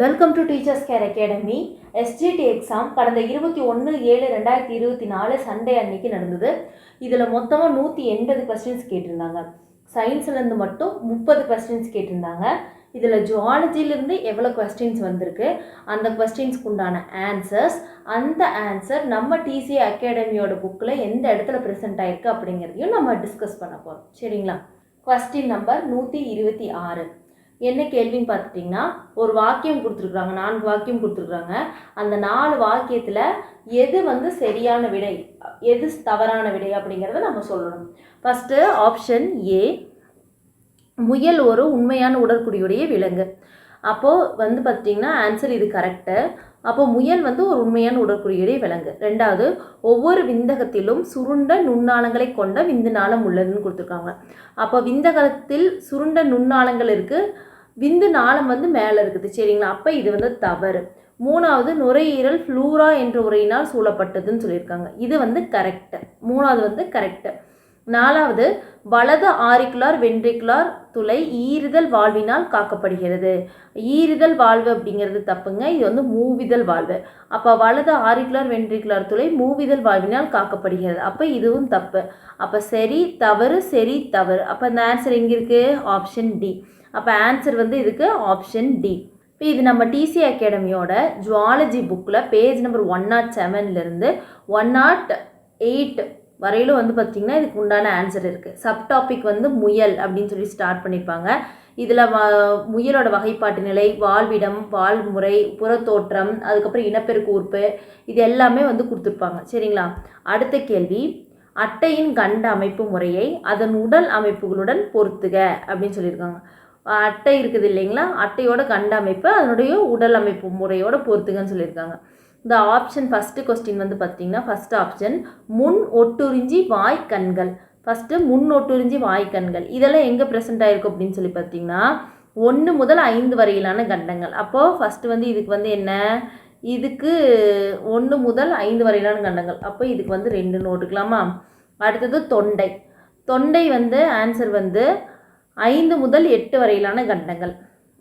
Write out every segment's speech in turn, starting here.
Welcome to teachers care academy SGT exam கடந்த இருபத்தி ஒன்று ஏழு ரெண்டாயிரத்தி இருபத்தி நாலு சண்டே அன்னைக்கு நடந்தது. இதில் மொத்தமாக நூற்றி எண்பது கொஸ்டின்ஸ் கேட்டிருந்தாங்க. சயின்ஸ்லேருந்து மட்டும் முப்பது கொஸ்டின்ஸ் கேட்டிருந்தாங்க. இதில் ஜுவாலஜிலேருந்து எவ்வளோ கொஸ்டின்ஸ் வந்திருக்கு? அந்த கொஸ்டின்ஸ்க்கு உண்டான ஆன்சர்ஸ் அந்த ஆன்சர் நம்ம டிசி அகாடமியோட புக்கில் எந்த இடத்துல ப்ரெசென்ட் ஆயிருக்கு அப்படிங்கிறதையும் நம்ம டிஸ்கஸ் பண்ண போகிறோம் சரிங்களா? கொஸ்டின் நம்பர் நூற்றி இருபத்தி ஆறு. என்ன கேள்வின்னு பார்த்துட்டிங்கன்னா ஒரு வாக்கியம் கொடுத்துருக்குறாங்க நான்கு வாக்கியம் கொடுத்துருக்குறாங்க. அந்த நாலு வாக்கியத்தில் எது வந்து சரியான விடை எது தவறான விடை அப்படிங்கிறத நம்ம சொல்லணும். ஃபஸ்ட்டு ஆப்ஷன் ஏ முயல் ஒரு உண்மையான உடற்குடியுடைய விலங்கு. அப்போது வந்து பார்த்திங்கன்னா ஆன்சர் இது கரெக்டு அப்போ முயல் வந்து ஒரு உண்மையான உடற்குறியுடைய விலங்கு. ரெண்டாவது ஒவ்வொரு விந்தகத்திலும் சுருண்ட நுண்ணாளங்களை கொண்ட விந்து நாளம் உள்ளதுன்னு கொடுத்துருக்காங்க. அப்போ விந்தகத்தில் சுருண்ட நுண்ணாளங்கள் இருக்குது விந்து நாளம் வந்து மேலே இருக்குது சரிங்களா? அப்போ இது வந்து தவறு. மூணாவது நுரையீரல் ஃப்ளூரா என்ற உரையினால் சூழப்பட்டதுன்னு சொல்லியிருக்காங்க. இது வந்து கரெக்டு மூணாவது வந்து கரெக்டு நாலாவது வலது ஆரிக்குலார் வென்ட்ரிகுலார் துளை ஈறுதல் வாழ்வினால் காக்கப்படுகிறது. ஈறுதல் வாழ்வு அப்படிங்கிறது தப்புங்க. இது வந்து மூவிதல் வாழ்வு. அப்போ வலது ஆரிக்குலார் வென்ட்ரிகுலார் துளை மூவிதல் வாழ்வினால் காக்கப்படுகிறது. அப்போ இதுவும் தப்பு. அப்போ சரி தவறு சரி தவறு. அப்போ இந்த ஆன்சர் எங்கே இருக்குது ஆப்ஷன் டி அப்போ ஆன்சர் வந்து இதுக்கு ஆப்ஷன் டி இப்போ இது நம்ம டிசி அகாடமியோட ஜுவாலஜி புக்கில் பேஜ் நம்பர் ஒன் நாட் செவன்லேருந்து ஒன் நாட் எயிட் வரையிலும் வந்து பார்த்திங்கன்னா இதுக்கு உண்டான ஆன்சர் இருக்குது சப் டாபிக் வந்து முயல் அப்படின்னு சொல்லி ஸ்டார்ட் பண்ணியிருப்பாங்க இதில் வ முயலோட வகைப்பாட்டு நிலை வாழ்விடம் வாழ்முறை புறத்தோற்றம் அதுக்கப்புறம் இனப்பெருக்கு உறுப்பு இது எல்லாமே வந்து கொடுத்துருப்பாங்க. சரிங்களா? அடுத்த கேள்வி அட்டையின் கண்ட அமைப்பு முறையை அதன் உடல் அமைப்புகளுடன் பொருத்துக அப்படின்னு சொல்லியிருக்காங்க. அட்டை இருக்குது இல்லைங்களா? அட்டையோட கண்ட அமைப்பு அதனுடைய உடல் அமைப்பு முறையோட பொறுத்துங்கன்னு சொல்லியிருக்காங்க. இந்த ஆப்ஷன் ஃபஸ்ட்டு கொஸ்டின் வந்து பார்த்தீங்கன்னா ஃபஸ்ட் ஆப்ஷன் முன் ஒட்டுறிஞ்சி வாய் கண்கள். ஃபஸ்ட்டு முன் ஒட்டுறிஞ்சி வாய் கண்கள். இதெல்லாம் எங்கே ப்ரெசென்ட் ஆகிருக்கும் அப்படின்னு சொல்லி பார்த்தீங்கன்னா ஒன்று முதல் ஐந்து வரையிலான கண்டங்கள். அப்போது ஃபஸ்ட்டு வந்து இதுக்கு வந்து என்ன? இதுக்கு ஒன்று முதல் ஐந்து வரையிலான கண்டங்கள். அப்போ இதுக்கு வந்து ரெண்டு நோட்டுக்கலாமா அடுத்தது தொண்டை. தொண்டை வந்து ஆன்சர் வந்து ஐந்து முதல் எட்டு வரையிலான கண்டங்கள்.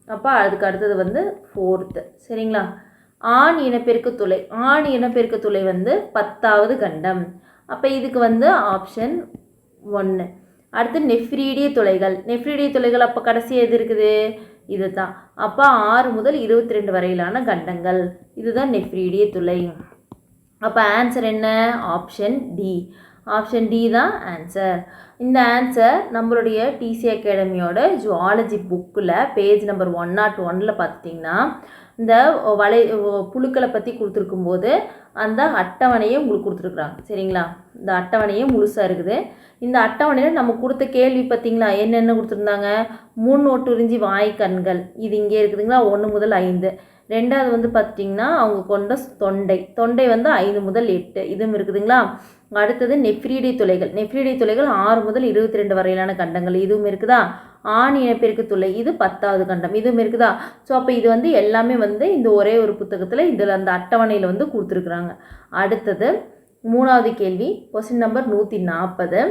அப்போ அதுக்கு அடுத்தது வந்து ஃபோர்த்து சரிங்களா? ஆண் இனப்பெருக்கு துளை ஆண் இனப்பெருக்கு துளை வந்து பத்தாவது கண்டம். அப்போ இதுக்கு வந்து ஆப்ஷன் ஒன்று அடுத்து நெஃப்ரீடிய துளைகள். நெஃப்ரீடிய துளைகள் அப்போ கடைசி எது இருக்குது? இது தான் அப்போ ஆறு முதல் இருபத்தி ரெண்டு வரையிலான கண்டங்கள். இதுதான் நெஃப்ரீடிய துளை. அப்போ ஆன்சர் என்ன? ஆப்ஷன் டி ஆப்ஷன் டி தான் ஆன்சர் இந்த ஆன்சர் நம்மளுடைய டிசி அகாடமியோட ஜுவாலஜி புக்கில் பேஜ் நம்பர் ஒன் நாட் ஒனில் பார்த்துட்டிங்கன்னா இந்த வலை புழுக்களை பற்றி கொடுத்துருக்கும்போது அந்த அட்டவணையை உங்களுக்கு கொடுத்துருக்குறாங்க. சரிங்களா? இந்த அட்டவணையே முழுசாக இருக்குது. இந்த அட்டவணையில் நம்ம கொடுத்த கேள்வி பார்த்தீங்களா? என்னென்ன கொடுத்துருந்தாங்க? முன் ஒட்டுறிஞ்சி வாய் கண்கள். இது இங்கே இருக்குதுங்களா? ஒன்று முதல் ஐந்து. ரெண்டாவது வந்து பார்த்துட்டிங்கன்னா அவங்க கொண்ட தொண்டை. தொண்டை வந்து ஐந்து முதல் எட்டு. இதுவும் இருக்குதுங்களா? அடுத்தது நெஃப்ரீடி துளைகள். நெஃப்ரீடி துளைகள் ஆறு முதல் இருபத்தி ரெண்டு வரையிலான கண்டங்கள். இதுவும் இருக்குதா? ஆண் இனப்பெருக்கு துளை. இது பத்தாவது கண்டம். இதுவும் இருக்குதா? ஸோ அப்போ இது வந்து எல்லாமே வந்து இந்த ஒரே ஒரு புத்தகத்தில் இதில் அந்த அட்டவணையில் வந்து கொடுத்துருக்குறாங்க. அடுத்தது மூணாவது கேள்வி. கொஸ்டின் நம்பர் நூற்றி நாற்பது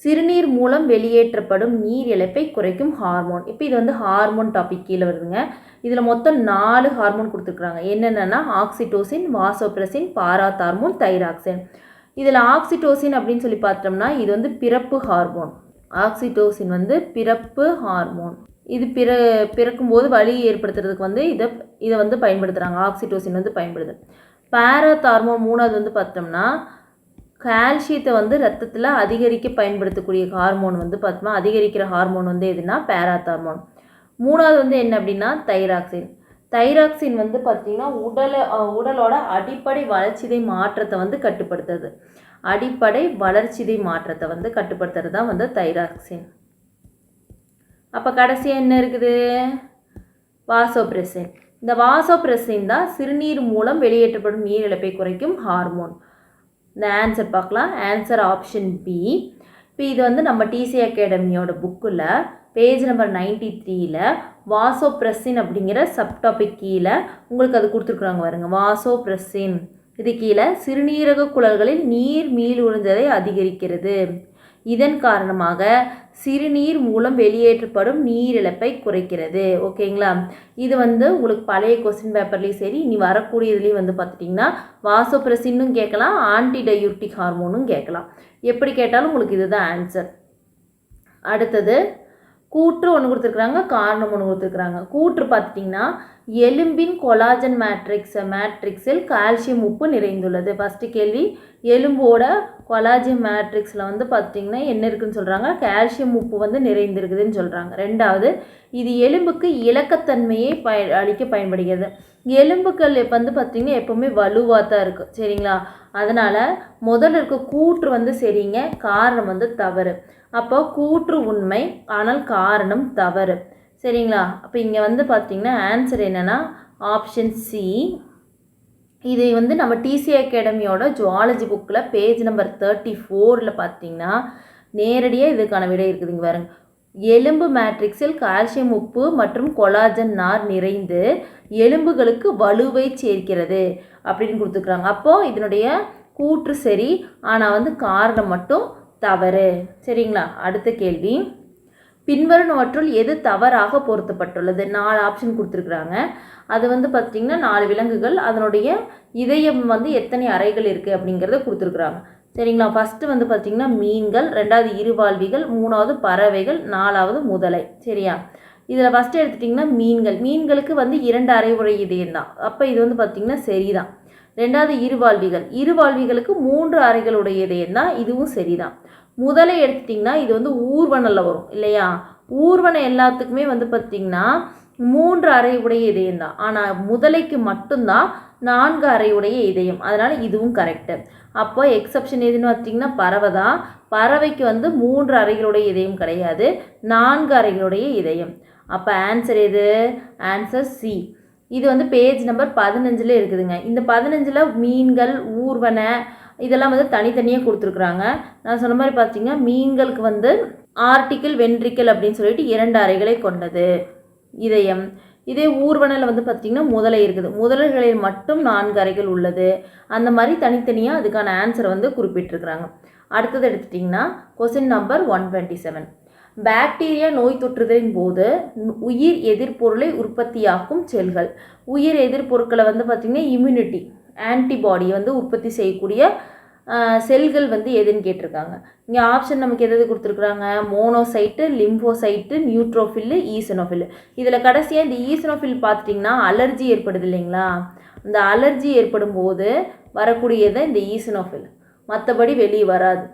சிறுநீர் மூலம் வெளியேற்றப்படும் நீர் இழப்பை குறைக்கும் ஹார்மோன் இப்போ இது வந்து ஹார்மோன் டாபிக் கீழே வருதுங்க. இதில் மொத்தம் நாலு ஹார்மோன் கொடுத்துருக்குறாங்க. என்னென்னா ஆக்சிடோசின் வாசோப்ரசின் பாராத்தார்மோன் தைராக்சின் இதில் ஆக்சிடோசின் அப்படின்னு சொல்லி பார்த்தோம்னா இது வந்து பிறப்பு ஹார்மோன் ஆக்சிடோசின் வந்து பிறப்பு ஹார்மோன் இது பிற பிறக்கும்போது வலி ஏற்படுத்துறதுக்கு வந்து இதை இதை வந்து பயன்படுத்துகிறாங்க ஆக்சிடோசின் வந்து பயன்படுது. பாராத்தார்மோன் மூணாவது வந்து பார்த்தோம்னா கால்சியத்தை வந்து ரத்தத்தில் அதிகரிக்க பயன்படுத்தக்கூடிய ஹார்மோன் வந்து பார்த்தோம்னா அதிகரிக்கிற ஹார்மோன் வந்து எதுனா பேராத்தார்மோன் மூணாவது வந்து என்ன அப்படின்னா தைராக்சின். தைராக்சின் வந்து பார்த்திங்கன்னா உடலை உடலோட அடிப்படை வளர்ச்சிதை மாற்றத்தை வந்து கட்டுப்படுத்துறது அடிப்படை வளர்ச்சிதை மாற்றத்தை வந்து கட்டுப்படுத்துறது தான் வந்து தைராக்சின். அப்போ கடைசியாக என்ன இருக்குது? வாசோப்ரெசின். இந்த வாசோப்ரெசின் தான் சிறுநீர் மூலம் வெளியேற்றப்படும் நீரிழப்பை குறைக்கும் ஹார்மோன். இந்த ஆன்சர் பார்க்கலாம். ஆன்சர் ஆப்ஷன் பி இப்போ இது வந்து நம்ம டிசி அகாடமியோட புக்கில் பேஜ் நம்பர் நைன்டி த்ரீயில் வாசோ பிரஸ்ஸின் அப்படிங்கிற சப்டாபிக் கீழே உங்களுக்கு அது கொடுத்துருக்குறாங்க பாருங்க. வாசோ பிரஸ்ஸின் இது கீழே சிறுநீரக குழல்களில் நீர் மீள் உறிஞ்சதை அதிகரிக்கிறது. இதன் காரணமாக சிறுநீர் மூலம் வெளியேற்றப்படும் நீரிழப்பை குறைக்கிறது. ஓகேங்களா? இது வந்து உங்களுக்கு பழைய கொஸ்டின் பேப்பர்லேயும் சரி இனி வரக்கூடியதுலேயும் வந்து பார்த்துட்டிங்கன்னா வாசோப்ரசின்னும் கேட்கலாம் ஆன்டிடயூட்டிக் ஹார்மோனும் கேட்கலாம். எப்படி கேட்டாலும் உங்களுக்கு இதுதான் ஆன்சர் அடுத்தது கூற்று ஒன்று கொடுத்துருக்குறாங்க காரணம் ஒன்று கொடுத்துருக்குறாங்க. கூற்று பார்த்துட்டிங்கன்னா எலும்பின் கொலாஜன் மேட்ரிக்ஸ் மேட்ரிக்ஸில் கால்சியம் உப்பு நிறைந்துள்ளது. ஃபஸ்ட்டு கேள்வி எலும்போட கொலாஜன் மேட்ரிக்ஸில் வந்து பார்த்தீங்கன்னா என்ன இருக்குன்னு சொல்கிறாங்க கால்சியம் உப்பு வந்து நிறைந்திருக்குதுன்னு சொல்கிறாங்க ரெண்டாவது இது எலும்புக்கு இலக்கத்தன்மையை பய அளிக்க பயன்படுகிறது. எலும்புகள் வந்து பார்த்திங்கன்னா எப்போவுமே வலுவாக தான் இருக்குது சரிங்களா? அதனால் முதல்ல இருக்க கூற்று வந்து சரிங்க காரணம் வந்து தவறு. அப்போ கூற்று உண்மை ஆனால் காரணம் தவறு. சரிங்களா? அப்போ இங்கே வந்து பார்த்திங்கன்னா ஆன்சர் என்னென்னா ஆப்ஷன் சி இது வந்து நம்ம டிசி அகாடமியோட ஜுவாலஜி புக்கில் பேஜ் நம்பர் தேர்ட்டி ஃபோரில் பார்த்தீங்கன்னா நேரடியாக இதுக்கான விடை இருக்குதுங்க பாருங்க. எலும்பு மேட்ரிக்ஸில் கால்சியம் உப்பு மற்றும் கொலாஜன் நார் நிறைந்து எலும்புகளுக்கு வலுவை சேர்க்கிறது அப்படின்னு கொடுத்துருக்குறாங்க. அப்போது இதனுடைய கூற்று சரி ஆனால் வந்து காரணம் மட்டும் தவறு. சரிங்களா? அடுத்த கேள்வி. பின்வருவனவற்றுள் எது தவறாக பொருத்தப்பட்டுள்ளது? நாலு ஆப்ஷன் கொடுத்துருக்குறாங்க. அது வந்து பார்த்திங்கன்னா நாலு விலங்குகள் அதனுடைய இதயம் வந்து எத்தனை அறைகள் இருக்குது அப்படிங்கிறத கொடுத்துருக்குறாங்க. சரிங்களா? ஃபஸ்ட்டு வந்து பார்த்திங்கன்னா மீன்கள் ரெண்டாவது இருவாழ்விகள் மூணாவது பறவைகள் நாலாவது முதலை. சரியா? இதில் ஃபஸ்ட்டு எடுத்துட்டிங்கன்னா மீன்கள். மீன்களுக்கு வந்து இரண்டு அறை உடைய இதயம் தான் அப்போ இது வந்து பார்த்திங்கன்னா சரிதான். ரெண்டாவது இருவாழ்விகள் இருவாழ்விகளுக்கு மூன்று அறைகளுடைய இதுவும் சரிதான். முதலை எடுத்துட்டிங்கன்னா இது வந்து ஊர்வனில் வரும் இல்லையா? ஊர்வனை எல்லாத்துக்குமே வந்து பார்த்திங்கன்னா மூன்று அறை உடைய இதயம் தான். ஆனால் முதலைக்கு மட்டும்தான் நான்கு அறையுடைய இதயம். அதனால் இதுவும் கரெக்டு அப்போ எக்ஸப்ஷன் எதுன்னு பார்த்தீங்கன்னா பறவை தான். பறவைக்கு வந்து மூன்று அறைகளுடைய இதயம் கிடையாது நான்கு அறைகளுடைய இதயம். அப்போ ஆன்சர் எது? ஆன்சர் சி இது வந்து பேஜ் நம்பர் பதினஞ்சில் இருக்குதுங்க. இந்த பதினஞ்சில் மீன்கள் ஊர்வன இதெல்லாம் வந்து தனித்தனியாக கொடுத்துருக்குறாங்க. நான் சொன்ன மாதிரி பார்த்தீங்கன்னா மீன்களுக்கு வந்து ஆர்டிக்கிள் வென்ட்ரிக்கல் அப்படின்னு சொல்லிட்டு இரண்டு அறைகளை கொண்டது. இதயம். இதே ஊர்வனையில் வந்து பார்த்திங்கன்னா முதலை இருக்குது. முதலைகளில் மட்டும் நான்கு அறைகள் உள்ளது. அந்த மாதிரி தனித்தனியாக அதுக்கான ஆன்சரை வந்து குறிப்பிட்டிருக்கிறாங்க. அடுத்தது எடுத்துட்டிங்கன்னா question number one twenty seven bacteria நோய் தொற்றுதலின் போது உயிர் எதிர்ப்பொருளை உற்பத்தியாக்கும் செல்கள். உயிர் எதிர்ப்பொருட்களை வந்து பார்த்திங்கன்னா இம்யூனிட்டி ஆன்டிபாடி வந்து உற்பத்தி செய்யக்கூடிய செல்கள் வந்து எதுன்னு கேட்டிருக்காங்க. இங்கே ஆப்ஷன் நமக்கு எது எது கொடுத்துருக்குறாங்க? மோனோசைட்டு லிம்போசைட்டு நியூட்ரோஃபில்லு ஈசனோஃபில் இதில் கடைசியாக இந்த ஈசனோஃபில் பார்த்துட்டிங்கன்னா அலர்ஜி ஏற்படுது இல்லைங்களா? இந்த அலர்ஜி ஏற்படும் போது வரக்கூடியது இந்த ஈசனோஃபில் மற்றபடி வெளியே வராது.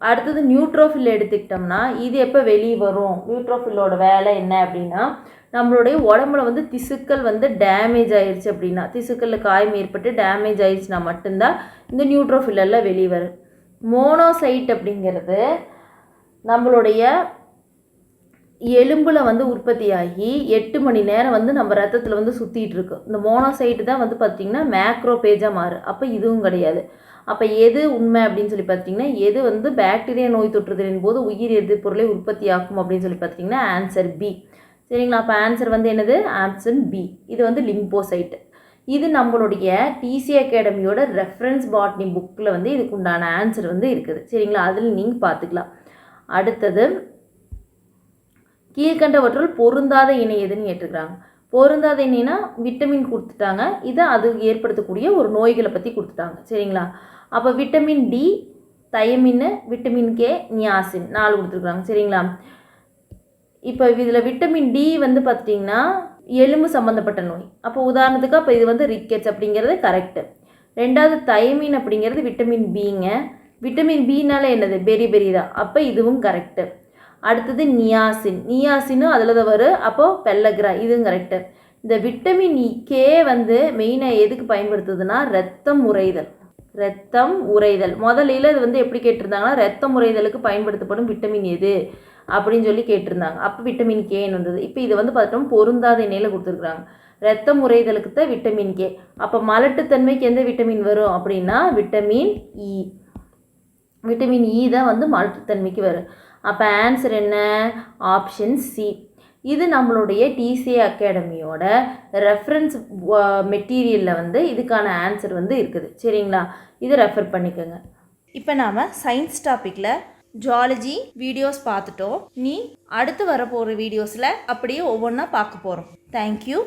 அடுத்தது நியூட்ரோஃபில் எடுத்துக்கிட்டோம்னா இது எப்போ வெளியே வரும்? நியூட்ரோஃபில்லோட வேலை என்ன அப்படின்னா நம்மளுடைய உடம்புல வந்து திசுக்கள் வந்து டேமேஜ் ஆயிடுச்சு அப்படின்னா திசுக்களில் காயம் ஏற்பட்டு டேமேஜ் ஆயிடுச்சுன்னா மட்டும்தான் இந்த நியூட்ரோஃபில்லெல்லாம் வெளியே வரும். மோனோசைட் அப்படிங்கிறது நம்மளுடைய எலும்பில் வந்து உற்பத்தி ஆகி எட்டு மணி நேரம் வந்து நம்ம ரத்தத்தில் வந்து சுற்றிட்டு இருக்கு. இந்த மோனோசைட்டு தான் வந்து பார்த்திங்கன்னா மேக்ரோ பேஜாக மாறு அப்போ இதுவும் கிடையாது. அப்போ எது உண்மை அப்படின்னு சொல்லி பார்த்தீங்கன்னா எது வந்து பாக்டீரியா நோய் தொற்றுதலின் போது உயிர் எதிர்ப்பொருளை உற்பத்தி ஆகும் அப்படின்னு சொல்லி பார்த்தீங்கன்னா ஆன்சர் பி சரிங்களா? அப்போ ஆன்சர் வந்து என்னது? ஆப்ஷன் பி இது வந்து லிம்போசைட் இது நம்மளுடைய டிசி அகாடமியோட ரெஃபரன்ஸ் பாட்னி புக்கில் வந்து இதுக்கு உண்டான ஆன்சர் வந்து இருக்குது. சரிங்களா? அதில் நீங்கள் பார்த்துக்கலாம் அடுத்தது கீழ்கண்டவற்றுள் பொருந்தாத இணை எதுன்னு கேட்டிருக்கிறாங்க. பொருந்தாத என்னென்னா விட்டமின் கொடுத்துட்டாங்க. இது அது ஏற்படுத்தக்கூடிய ஒரு நோய்களை பற்றி கொடுத்துட்டாங்க. சரிங்களா? அப்போ vitamin D thiamine vitamin K niacin நாலு கொடுத்துருக்குறாங்க சரிங்களா? இப்போ இதில் விட்டமின் டி வந்து பார்த்துட்டிங்கன்னா எலும்பு சம்மந்தப்பட்ட நோய். அப்போ உதாரணத்துக்கு அப்போ இது வந்து ரிக்கெட்ஸ் அப்படிங்கிறது கரெக்டு ரெண்டாவது தயமின் அப்படிங்கிறது விட்டமின் பிங்க விட்டமின் பினால என்னது? பெரி பெரி தான். அப்போ இதுவும் கரெக்டு அடுத்தது நியாசின். நியாசினும் அதில் தான் வரும். அப்போது பெல்லக்ரா இதுவும் கரெக்டு இந்த விட்டமின் கே வந்து மெயினாக எதுக்கு பயன்படுத்துதுன்னா ரத்தம் உறைதல். ரத்தம் உறைதல். முதலில் இது வந்து எப்படி கேட்டிருந்தாங்கன்னா ரத்தம் உறைதலுக்கு பயன்படுத்தப்படும் விட்டமின் எது அப்படின்னு சொல்லி கேட்டிருந்தாங்க. அப்போ விட்டமின் கேன்னு வந்தது. இப்போ இது வந்து பார்த்தோம் பொருந்தாத எண்ணெயில் கொடுத்துருக்குறாங்க. ரத்தம் உறைதலுக்கு தான் விட்டமின் கே அப்போ மலட்டுத்தன்மைக்கு எந்த விட்டமின் வரும் அப்படின்னா விட்டமின் இ விட்டமின் இ தான் வந்து மலட்டுத்தன்மைக்கு வரும். அப்போ ஆன்சர் என்ன? ஆப்ஷன் சி இது நம்மளுடைய டிசிஏ அகாடமியோட ரெஃபரன்ஸ் மெட்டீரியலில் வந்து இதுக்கான ஆன்சர் வந்து இருக்குது. சரிங்களா? இதை ரெஃபர் பண்ணிக்கோங்க. இப்போ நாம் சயின்ஸ் டாப்பிக்கில் ஜுவாலஜி வீடியோஸ் பார்த்துட்டோம். நீ அடுத்து வரப்போகிற வீடியோஸில் அப்படியே ஒவ்வொன்றா பார்க்க போகிறோம் தேங்க்யூ